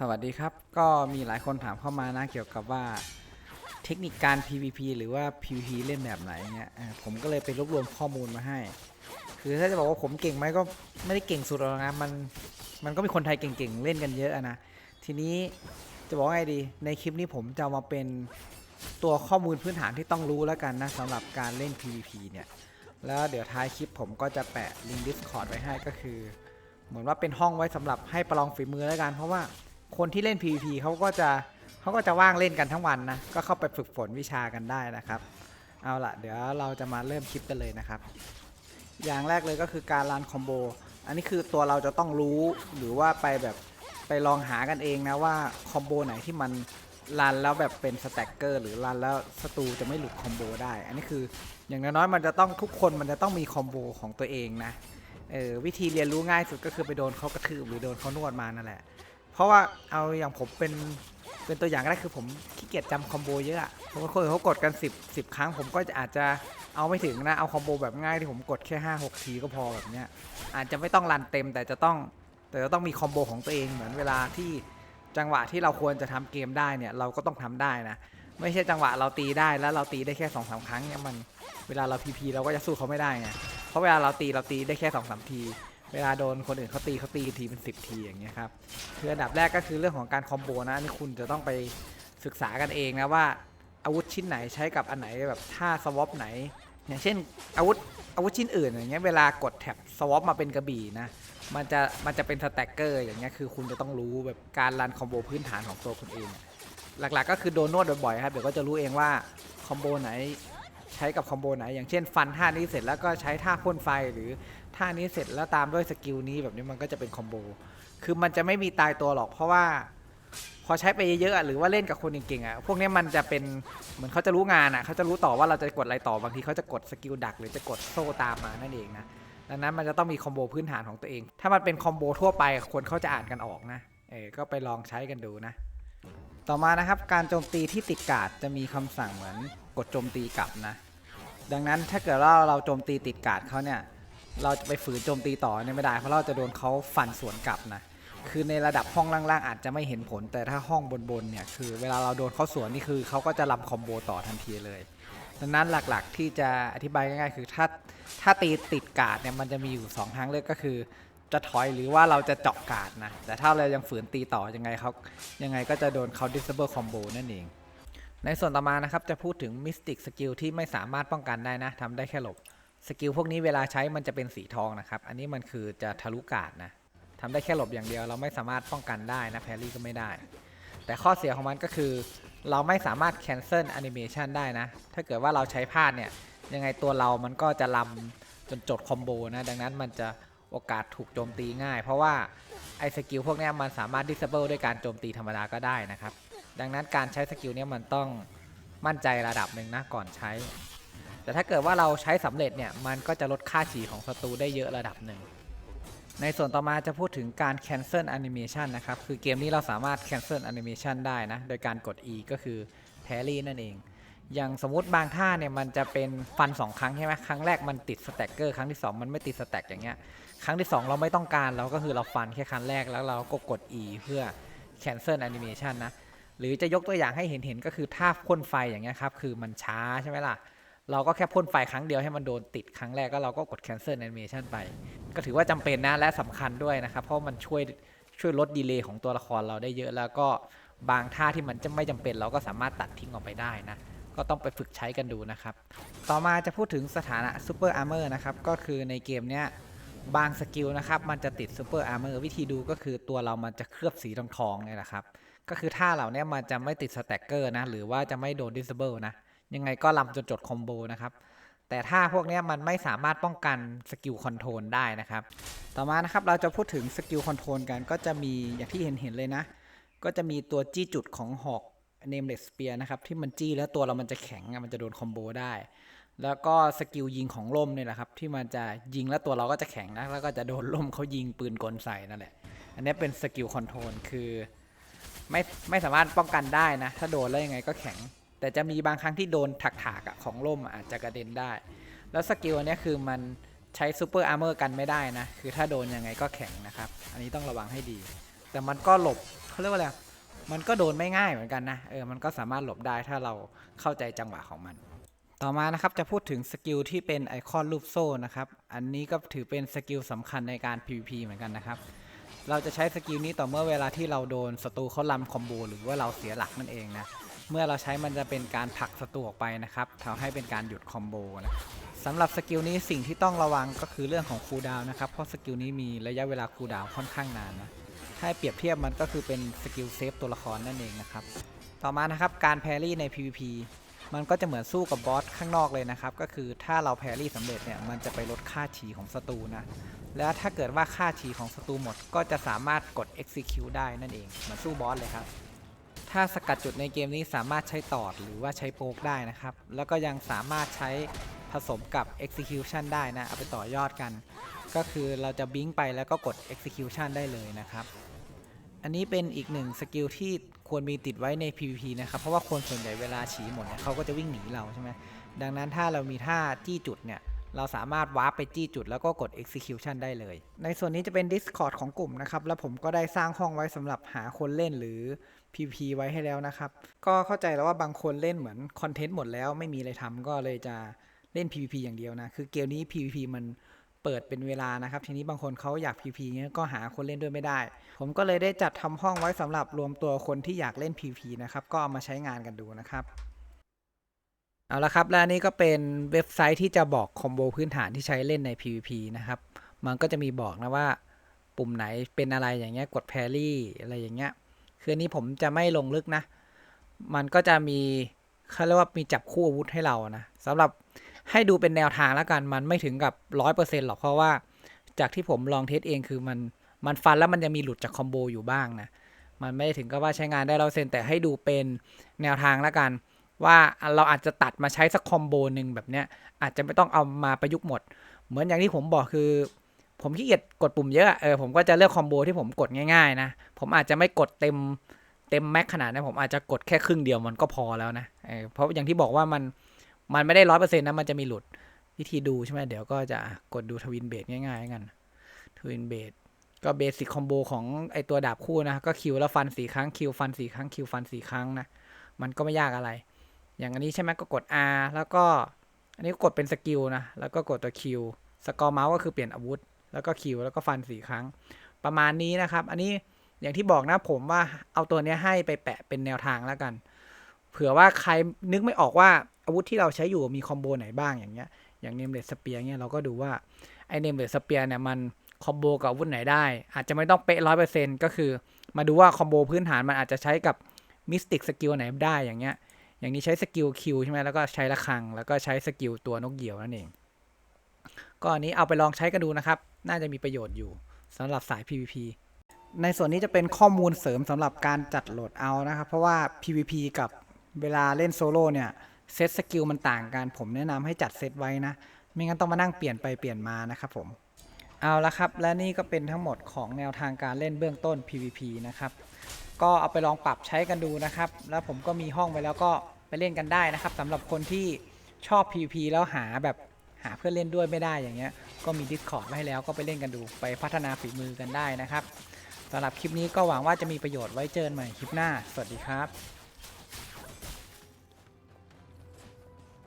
สวัสดีครับ ก็มีหลายคนถามเข้ามานะเกี่ยวกับว่าเทคนิคการ PVP หรือว่า PVP เล่นแบบไหนเงี้ยผมก็เลยไปรวบรวมข้อมูลมาให้ คือถ้าจะบอกว่าผมเก่งไหมก็ไม่ได้เก่งสุดหรอกนะมันมันก็มีคนไทยเก่งๆเล่นกันเยอะนะทีนี้จะบอกไงดีในคลิปนี้ผมจะมาเป็นตัวข้อมูลพื้นฐานที่ต้องรู้แล้วกันนะสำหรับการเล่น PVP เนี่ยแล้วเดี๋ยวท้ายคลิปผมก็จะแปะลิงก์ Discord ไว้ให้ก็คือ เหมือนว่าเป็นห้องไว้สำหรับให้ประลองฝีมือแล้วกันเพราะว่า คนที่เล่น PVP เขาก็จะเขาก็จะว่างเล่นกันทั้งวันนะ ก็เข้าไปฝึกฝนวิชากันได้นะครับ เอาละเดี๋ยวเราจะมาเริ่มคลิปกันเลยนะครับ อย่างแรกเลยก็คือการรันคอมโบ อันนี้คือตัวเราจะต้องรู้หรือว่าไปแบบไปลองหากันเองนะว่าคอมโบไหนที่มันรันแล้วแบบเป็นสแต็กเกอร์หรือรันแล้วศัตรูจะไม่หลุดคอมโบได้ อันนี้คืออย่างน้อยๆมันจะต้องทุกคนมันจะต้องมีคอมโบของตัวเองนะเออวิธีเรียนรู้ง่ายสุดก็คือไปโดนเขากระทืบหรือโดนเขานวดมานั่นแหละ เพราะว่าเอาอย่างผมเป็นเป็นตัวอย่างก็ได้คือผมขี้เกียจจำคอมโบเยอะอะผมก็คนอื่นเขากดกัน 10 10 ครั้ง ผมก็จะอาจจะเอาไม่ถึงนะ เอาคอมโบแบบง่ายที่ผมกดแค่ 5 6 ทีก็พอแบบเนี้ย อาจจะไม่ต้องรันเต็มแต่จะต้องแต่จะต้องมีคอมโบของตัวเองเหมือนเวลาที่จังหวะที่เราควรจะทำเกมได้เนี่ยเราก็ต้องทำได้นะ ไม่ใช่จังหวะเราตีได้แล้วเราตีได้แค่2อสครั้งเนี่ยมันเวลาเราพีพีเราก็จะสู้เขาไม่ได้ไงเพราะเวลาเราตีเราตีได้แค่2อสที เวลาโดนคนอื่นเขาตีเขาตีทีเป็น10ทีอย่างเงี้ยครับคืออันดับแรกก็คือเรื่องของการคอมโบนะนนี่คุณจะต้องไปศึกษากันเองนะว่าอาวุธชิ้นไหนใช้กับอันไหนแบบท่าสวอปไหน อย่างเช่นอาวุธอาวุธชิ้นอื่นอย่างเงี้ยเวลากดแท็บสวอปมาเป็นกระบี่นะมันจะมันจะเป็นสแต็กเกอร์อย่างเงี้ยคือคุณจะต้องรู้แบบการรันคอมโบพื้นฐานของตัวคุณเอง หลักๆ ก็คือโดนนวดบ่อยๆครับเดี๋ยวก็จะรู้เองว่าคอมโบไหนใช้กับคอมโบไหน อย่างเช่นฟันท่านี้เสร็จแล้วก็ใช้ท่าพ่นไฟหรือ ท่านี้เสร็จแล้วตามด้วยสกิลนี้แบบนี้มันก็จะเป็นคอมโบ คือมันจะไม่มีตายตัวหรอก เพราะว่าพอใช้ไปเยอะๆหรือว่าเล่นกับคนเก่งๆอะพวกนี้มันจะเป็นเหมือนเขาจะรู้งานอะเขาจะรู้ต่อว่าเราจะกดอะไรต่อบางทีเขาจะกดสกิลดัก หรือจะกดโซ่ตามมานั่นเองนะดังนั้นมันจะต้องมีคอมโบพื้นฐานของตัวเอง ถ้ามันเป็นคอมโบทั่วไปคนเขาจะอ่านกันออกนะเออก็ไปลองใช้กันดูนะ ต่อมานะครับการโจมตีที่ติดกาดจะมีคำสั่งเหมือนกดโจมตีกลับนะ ดังนั้นถ้าเกิดว่าเราโจมตีติดกาดเขาเนี่ย เราจะไปฝืนโจมตีต่อเนี่ยไม่ได้ เพราะเราจะโดนเขาฟันสวนกลับนะ คือในระดับห้องล่างๆอาจจะไม่เห็นผล แต่ถ้าห้องบนๆเนี่ยคือเวลาเราโดนเขาสวนนี่คือเขาก็จะรับคอมโบต่อทันทีเลย ดังนั้นหลักๆที่จะอธิบายง่ายๆ คือถ้าถ้าตีติดกาดเนี่ยมันจะมีอยู่สองทางเลือกก็คือ จะถอยหรือว่าเราจะเจาะกาดนะ แต่ถ้าเรายังฝืนตีต่อยังไงเขายังไงก็จะโดนเขา disable combo นั่นเอง ในส่วนต่อมานะครับจะพูดถึง Mystic Skill ที่ไม่สามารถป้องกันได้นะทำได้แค่หลบ สกิลพวกนี้เวลาใช้มันจะเป็นสีทองนะครับ อันนี้มันคือจะทะลุกาดนะทำได้แค่หลบอย่างเดียวเราไม่สามารถป้องกันได้นะแพรรี่ก็ไม่ได้ แต่ข้อเสียของมันก็คือ เราไม่สามารถ cancel animation ได้นะ ถ้าเกิดว่าเราใช้พลาดเนี่ย ยังไงตัวเรามันก็จะลำจนจดคอมโบนะ ดังนั้นมันจะโอกาสถูกโจมตีง่าย เพราะว่าไอ้สกิลพวกนี้มันสามารถ disable ด้วยการโจมตีธรรมดาก็ได้นะครับ ดังนั้นการใช้สกิลนี้มันต้องมั่นใจระดับหนึ่งนะก่อนใช้ แต่ถ้าเกิดว่าเราใช้สำเร็จเนี่ยมันก็จะลดค่าฉีของศัตรูได้เยอะระดับหนึ่ง ในส่วนต่อมาจะพูดถึงการ cancel animation นะครับ คือเกมนี้เราสามารถ cancel animation ได้นะ โดยการกด E ก็คือ parry นั่นเอง อย่างสมมติบางท่าเนี่ยมันจะเป็นฟัน 2 ครั้งใช่ไหมครั้งแรกมันติดสแต็กเกอร์ครั้งที่ 2 มันไม่ติดสแต็กอย่างเงี้ยครั้งที่ 2 เราไม่ต้องการเราก็คือเราฟันแค่ครั้งแรกแล้วเราก็กด E เพื่อ cancel animation นะหรือจะยกตัวอย่างให้เห็นเห็นๆก็คือท่าพ่นไฟอย่างเงี้ยครับคือมันช้าใช่ไหมล่ะ เราก็แค่พ่นไฟครั้งเดียวให้มันโดนติดครั้งแรกก็เราก็กด cancel animation ไป ก็ถือว่าจำเป็นนะและสำคัญด้วยนะครับ เพราะมันช่วยช่วยลดดีเลย์ของตัวละครเราได้เยอะแล้วก็บางท่าที่มันจะไม่จำเป็นเราก็สามารถตัดทิ้งออกไปได้นะ ก็ต้องไปฝึกใช้กันดูนะครับ ต่อมาจะพูดถึงสถานะ Super Armor นะครับ ก็คือในเกมเนี้ยบางสกิลนะครับมันจะติด Super Armor วิธีดูก็คือตัวเรามันจะเคลือบสีทองทองๆเนี่ยแหละครับ ก็คือท่าเหล่าเนี้ยมันจะไม่ติดสแต็กเกอร์นะ หรือว่าจะไม่โดน disable นะ ยังไงก็ลำจนจดคอมโบนะครับ แต่ถ้าพวกนี้มันไม่สามารถป้องกันสกิลคอนโทรลได้นะครับ ต่อมานะครับเราจะพูดถึงสกิลคอนโทรลกันก็จะมีอย่างที่เห็นเห็นเลยนะ ก็จะมีตัวจี้จุดของหอก Nameless Spear นะครับที่มันจี้แล้วตัวเรามันจะแข็งมันจะโดนคอมโบได้ แล้วก็สกิลยิงของล่มเนี่ยแหละครับที่มันจะยิงแล้วตัวเราก็จะแข็งนะแล้วก็จะโดนล่มเขายิงปืนกลใส่นั่นแหละ อันนี้เป็นสกิลคอนโทรลคือไม่ไม่สามารถป้องกันได้นะ ถ้าโดนแล้วยังไงก็แข็ง แต่จะมีบางครั้งที่โดนถักๆอะของล่มอาจจะกระเด็นได้ แล้วสกิลอันนี้คือมันใช้ซูเปอร์อาร์เมอร์กันไม่ได้นะ คือถ้าโดนยังไงก็แข็งนะครับ อันนี้ต้องระวังให้ดี แต่มันก็หลบเขาเรียกว่าอะไรมันก็โดนไม่ง่ายเหมือนกันนะ เออ มันก็สามารถหลบได้ถ้าเราเข้าใจจังหวะของมัน ต่อมานะครับจะพูดถึงสกิลที่เป็นไอคอนรูปโซ่นะครับ อันนี้ก็ถือเป็นสกิลสำคัญในการ PVP เหมือนกันนะครับเราจะใช้สกิลนี้ต่อเมื่อเวลาที่เราโดนศัตรูเขาลำคอมโบหรือว่าเราเสียหลักนั่นเองนะ เมื่อเราใช้มันจะเป็นการผลักศัตรูออกไปนะครับทำให้เป็นการหยุดคอมโบนะสำหรับสกิลนี้สิ่งที่ต้องระวังก็คือเรื่องของคูลดาวนะครับ เพราะสกิลนี้มีระยะเวลาคูลดาวค่อนข้างนานนะ ถ้าเปรียบเทียบมันก็คือเป็นสกิลเซฟตัวละครนั่นเองนะครับ ต่อมานะครับการแพรี่ใน PVP มันก็จะเหมือนสู้กับบอสข้างนอกเลยนะครับ ก็คือถ้าเราแพรี่สำเร็จเนี่ยมันจะไปลดค่าฉีของศัตรูนะ แล้วถ้าเกิดว่าค่าฉีของศัตรูหมด ก็จะสามารถกด execute ได้นั่นเองเหมือนสู้บอสเลยครับ ถ้าสกัดจุดในเกมนี้สามารถใช้ตอดหรือว่าใช้โป๊กได้นะครับ แล้วก็ยังสามารถใช้ผสมกับ execution ได้นะ เอาไปต่อยอดกัน ก็คือเราจะบิงไปแล้วก็กด execution ได้เลยนะครับ อันนี้เป็นอีกหนึ่งสกิลที่ควรมีติดไว้ใน PVP นะครับ เพราะว่าคนส่วนใหญ่เวลาฉีหมดเนี่ยเขาก็จะวิ่งหนีเราใช่ไหมดังนั้นถ้าเรามีท่าจี้จุดเนี่ย เราสามารถวาร์ปไปจี้จุดแล้วก็กด execution ได้เลย ในส่วนนี้จะเป็น Discord ของกลุ่มนะครับ แล้วผมก็ได้สร้างห้องไว้สำหรับหาคนเล่นหรือ PVP ไว้ให้แล้วนะครับ ก็เข้าใจแล้วว่าบางคนเล่นเหมือนคอนเทนต์หมดแล้วไม่มีอะไรทำก็เลยจะเล่น PVP อย่างเดียวนะ คือเกมนี้ PVP มันเปิดเป็นเวลานะครับ ทีนี้บางคนเขาอยาก PVP เงี้ยก็หาคนเล่นด้วยไม่ได้ ผมก็เลยได้จัดทำห้องไว้สำหรับรวมตัวคนที่อยากเล่น PVP นะครับ ก็เอามาใช้งานกันดูนะครับ เอาละครับและอันนี้ก็เป็นเว็บไซต์ที่จะบอกคอมโบพื้นฐานที่ใช้เล่นใน PVP นะครับ มันก็จะมีบอกนะว่าปุ่มไหนเป็นอะไรอย่างเงี้ยกดแพรี่อะไรอย่างเงี้ย คืออันนี้ผมจะไม่ลงลึกนะ มันก็จะมีเขาเรียกว่ามีจับคู่อาวุธให้เรานะสำหรับให้ดูเป็นแนวทางแล้วกัน มันไม่ถึงกับร้อยเปอร์เซ็นต์หรอกเพราะว่า จากที่ผมลองเทสเองคือมันมันฟันแล้วมันจะมีหลุดจากคอมโบอยู่บ้างนะ มันไม่ได้ถึงกับว่าใช้งานได้ร้อยเซนแต่ให้ดูเป็นแนวทางแล้วกัน ว่าเราอาจจะตัดมาใช้สักคอมโบหนึ่งแบบเนี้ยอาจจะไม่ต้องเอามาประยุกต์หมด เหมือนอย่างที่ผมบอกคือ ผมขี้เกียจกดปุ่มเยอะเออผมก็จะเลือกคอมโบที่ผมกดง่ายๆนะผมอาจจะไม่กดเต็มเต็มแม็กขนาดนั้นผมอาจจะกดแค่ครึ่งเดียวมันก็พอแล้วนะเออเพราะอย่างที่บอกว่ามันมันไม่ได้ร้อยเปอร์เซ็นต์นะมันจะมีหลุดวิธีดูใช่ไหมเดี๋ยวก็จะกดดูทวินเบสง่ายๆกันทวินเบสก็เบสิกคอมโบของไอตัวดาบคู่นะก็คิวแล้วฟันสี่ครั้งคิวฟันสี่ครั้งคิวฟันสี่ครั้งนะมันก็ไม่ยากอะไร อย่างอันนี้ใช่ไหมก็กด R แล้วก็ อันนี้ก็กดเป็นสกิลนะ แล้วก็กดตัว Q สกอร์เมาส์ก็คือเปลี่ยนอาวุธ แล้วก็ Q แล้วก็ฟันสี่ครั้ง ประมาณนี้นะครับ อันนี้อย่างที่บอกนะผมว่าเอาตัวนี้ให้ไปแปะเป็นแนวทางแล้วกัน เผื่อว่าใครนึกไม่ออกว่าอาวุธที่เราใช้อยู่มีคอมโบไหนบ้างอย่างเงี้ย อย่างเนมเลสสเปียร์เงี้ยเราก็ดูว่าไอเนมเลสสเปียร์เนี่ยมันคอมโบกับอาวุธไหนได้ อาจจะไม่ต้องเป๊ะร้อยเปอร์เซ็นต์ก็คือ มาดูว่าคอมโบพื้นฐานมันอาจจะใช้กับมิสติกสกิลไหนได้อย่างเงี้ย อย่างนี้ใช้สกิลคิวใช่ไหมแล้วก็ใช้ระฆัง แล้วก็ใช้สกิลตัวนกเหยี่ยวนั่นเอง ก็อันนี้เอาไปลองใช้กันดูนะครับ น่าจะมีประโยชน์อยู่สำหรับสาย PVP ในส่วนนี้จะเป็นข้อมูลเสริมสำหรับการจัดโหลดเอานะครับ เพราะว่า PVP กับเวลาเล่นโซโล่เนี่ยเซตสกิลมันต่างกัน ผมแนะนำให้จัดเซตไว้นะ ไม่งั้นต้องมานั่งเปลี่ยนไปเปลี่ยนมานะครับผม เอาละครับ และนี่ก็เป็นทั้งหมดของแนวทางการเล่นเบื้องต้น PVP นะครับ ก็เอาไปลองปรับใช้กันดูนะครับ แล้วผมก็มีห้องไว้แล้วก็ไปเล่นกันได้นะครับสำหรับคนที่ชอบ PVP แล้วหาแบบหาเพื่อนเล่นด้วยไม่ได้อย่างเงี้ย ก็มี Discord ไว้ให้แล้วก็ไปเล่นกันดู ไปพัฒนาฝีมือกันได้นะครับสำหรับคลิปนี้ก็หวังว่าจะมีประโยชน์ไว้เจอกันใหม่คลิปหน้า สวัสดีครับ